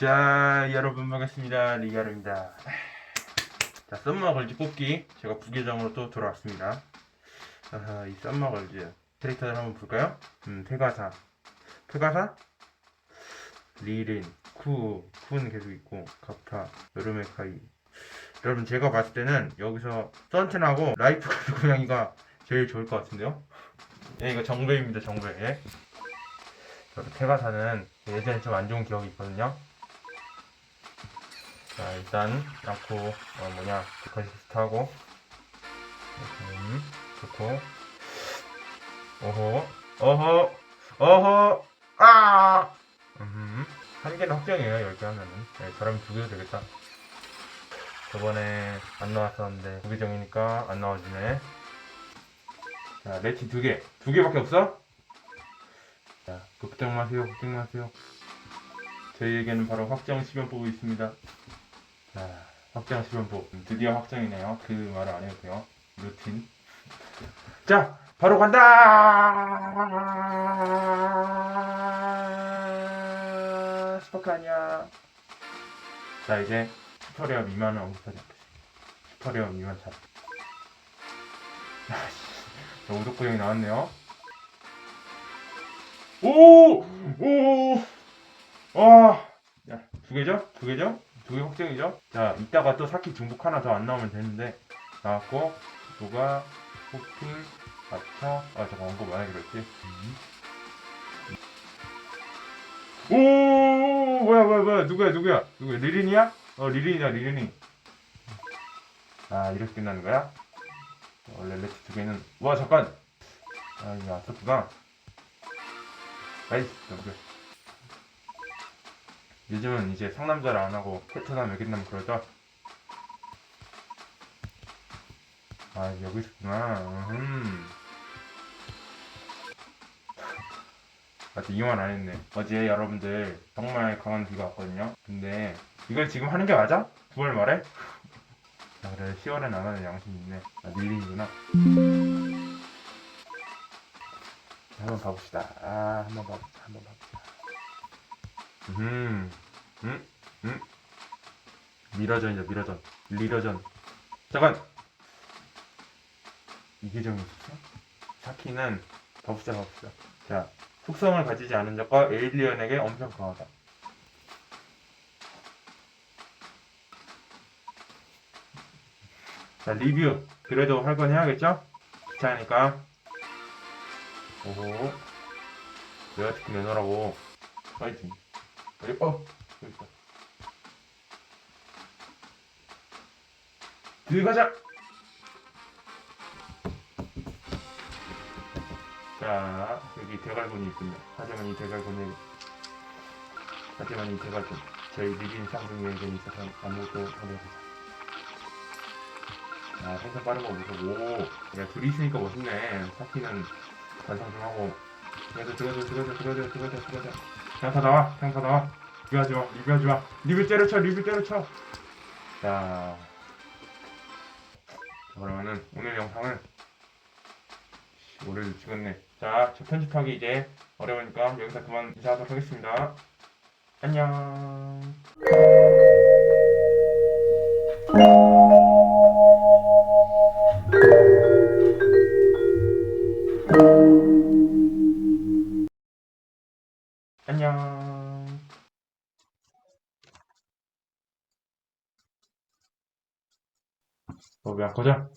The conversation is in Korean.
자, 여러분 반갑습니다. 리가루입니다. 자, 썸머 걸즈 뽑기 제가 부계정으로 또 돌아왔습니다. 아하, 이 썸머 걸즈 캐릭터를 한번 볼까요? 음, 페가사, 페가사, 리린, 쿠, 쿠는 계속 있고 카파, 여름의 카이. 여러분 제가 봤을 때는 여기서 썬텐하고 라이프 고양이가 제일 좋을 것 같은데요? 예, 이거 정배입니다, 정배. 예. 저도 페가사는 예전에 좀 안 좋은 기억이 있거든요. 자 일단 낳고 어 뭐냐 데카시스트하고. 음 좋고. 어허 어허 어허 아! 음, 한 개는 확정이에요 10개 하면은. 네, 저라면 두 개도 되겠다. 저번에 안 나왔었는데 무계정이니까 안 나와주네. 자 레티 두개. 두 개밖에 없어? 자 걱정 마세요 걱정 마세요. 저희에게는 바로 확정 10연법이 있습니다 자, 확정 10연법. 드디어 확정이네요. 그 말을 안 돼요. 루틴. 자, 바로 간다! 스포크 아니야. 자, 이제 슈퍼레어 미만은 언급하지 않겠습니다. 슈퍼레어 미만 차. 야, 씨. 오독구형이 나왔네요. 오! 오! 와! 야, 두 개죠? 두 개죠? 두개 확정이죠? 자, 이따가 또 사키 중복 하나 더 안 나오면 되는데, 나왔고, 누가, 호핑, 아차, 아, 잠깐, 언급 안 하기로 했지? 오, 뭐야, 뭐야, 뭐야, 누구야, 누구야? 누구야, 리린이야? 어, 리린이다, 리린이. 아, 이렇게 끝나는 거야? 원래 레트 두 개는, 와, 잠깐! 아, 이거 아깝구나. 나이스, 넘겨. 요즘은 이제 상남자를 안 하고 베트남 외계남 그러죠? 아 여기 있구나. 음. 아직 이만 안 했네. 어제 여러분들 정말 강한 비가 왔거든요. 근데 이걸 지금 하는 게 맞아? 9월 말에? 아 그래 10월엔 안 하는 양심이 있네. 아 밀린이구나. 한번 봐봅시다. 아 한번 봐봅시다. 한번 봐봅시다. 음, 음, 음. 미러전이죠, 미러전. 리러전. 잠깐! 이게 정이 있었어? 사키는 봐봅시다, 봐봅시다. 자, 속성을 가지지 않은 적과 에일리언에게 엄청 강하다. 자, 리뷰. 그래도 할 건 해야겠죠? 귀찮으니까. 오호. 내가 특히 내놓으라고. 파이팅. 여기, 어, 들어가자! 자, 여기 대갈곤이 있군요. 하지만 이 대갈곤은, 하지만 이 대갈곤, 저희 리빈 상승에겐 있어서 아무것도 못해서. 아, 생선 빠른 거 무서워. 오, 야, 둘이 있으니까 멋있네. 사키는 관상 좀 하고. 그래도 들어줘, 들어줘, 들어줘, 들어줘, 들어줘. 다 나와, 다 나와. 리뷰하지 마, 리뷰하지 마. 리뷰 때려쳐, 리뷰 때려쳐. 자, 그러면은 오늘 영상은 오래도 찍었네. 자, 저 편집하기 이제 어려우니까 여기서 그만 인사하도록 하겠습니다. 안녕. 어, 왜안 꺼져?